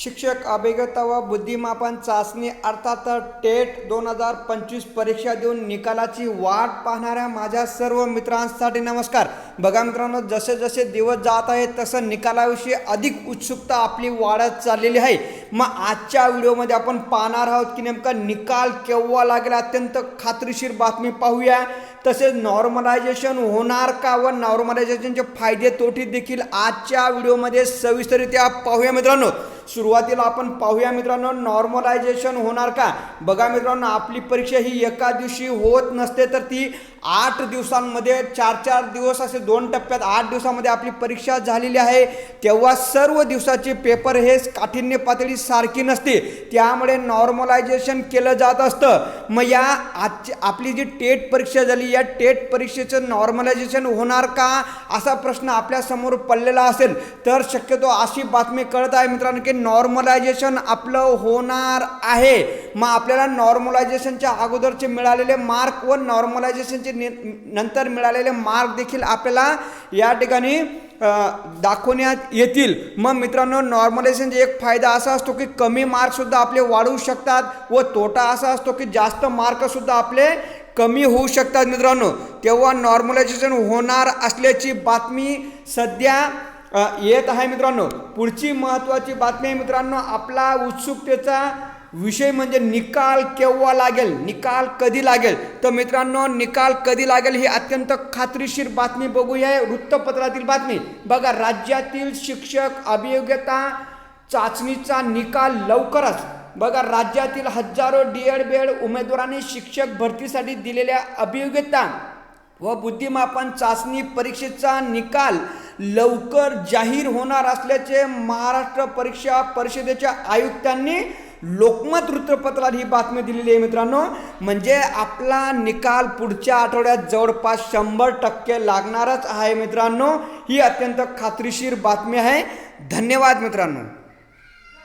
शिक्षक अभिगता व बुद्धिमापन चाचणी अर्थात टेट दोन हजार पंचवीस परीक्षा देऊन निकालाची वाट पाहणाऱ्या माझ्या सर्व मित्रांसाठी नमस्कार. बघा मित्रांनो जसे जसे दिवस जात आहेत तसं निकालाविषयी अधिक उत्सुकता आपली वाढत चाललेली आहे. मग आजच्या व्हिडिओमध्ये आपण पाहणार आहोत की नेमका निकाल केव्हा लागेल अत्यंत खात्रीशीर बातमी पाहूया. तसेच नॉर्मलायझेशन होणार का व नॉर्मलायझेशनचे फायदे तोटे देखील आजच्या व्हिडिओमध्ये सविस्तररित्या पाहूया मित्रांनो. सुरुवातीला आपण पाहूया मित्रांनो नॉर्मलायझेशन होणार का? बघा मित्रांनो आपली परीक्षा ही एका दिवशी होत नसते तर ती आठ दिवसांमध्ये चार चार दिवस असे दोन टप्प्यात आठ दिवसामध्ये आपली परीक्षा झालेली आहे. तेव्हा सर्व दिवसाचे पेपर हे काठिण्य पातळी सारखी नसते. त्यामुळे नॉर्मलायझेशन केलं जात असतं. मग या आजची आपली जी टेट परीक्षा झाली या टेट परीक्षेचं नॉर्मलायझेशन होणार का? असा प्रश्न आपल्यासमोर पडलेला असेल. तर शक्यतो अशी बातमी कळत आहे मित्रांनो की नॉर्मलायझेशन आपलं होणार आहे. मग आपल्याला नॉर्मलायझेशनच्या अगोदरचे मिळालेले मार्क व नॉर्मलायझेशनचे नि- नंतर मिळालेले मार्क देखील आपल्याला या ठिकाणी दाखवण्यात येतील. मग मित्रांनो नॉर्मलायझेशनचा एक फायदा असा असतो की कमी मार्कसुद्धा आपले वाढू शकतात व तोटा असा असतो की जास्त मार्कसुद्धा आपले कमी होऊ शकतात मित्रांनो. तेव्हा नॉर्मलायझेशन होणार असल्याची बातमी सध्या येत आहे मित्रांनो. पुढची महत्त्वाची बातमी आहे मित्रांनो आपला उत्सुकतेचा विषय म्हणजे निकाल केव्हा लागेल? निकाल कधी लागेल? तर मित्रांनो निकाल कधी लागेल ही अत्यंत खात्रीशीर बातमी बघूया. वृत्तपत्रातील बातमी. बघा राज्यातील शिक्षक अभियोग्यता चाचणीचा निकाल लवकरच. बघा राज्यातील हजारो डी एड बेड उमेदवारांनी शिक्षक भरतीसाठी दिलेल्या अभियोग्यता व बुद्धिमापन चाचणी परीक्षेचा निकाल लवकर जाहीर होणार असल्याचे महाराष्ट्र परीक्षा परिषदेच्या आयुक्तांनी लोकमत वृत्तपत्रात ही बातमी दिलेली आहे मित्रांनो. म्हणजे आपला निकाल पुढच्या आठवड्यात जवळपास शंभर टक्के लागणारच आहे मित्रांनो. ही अत्यंत खात्रीशीर बातमी आहे. धन्यवाद मित्रांनो.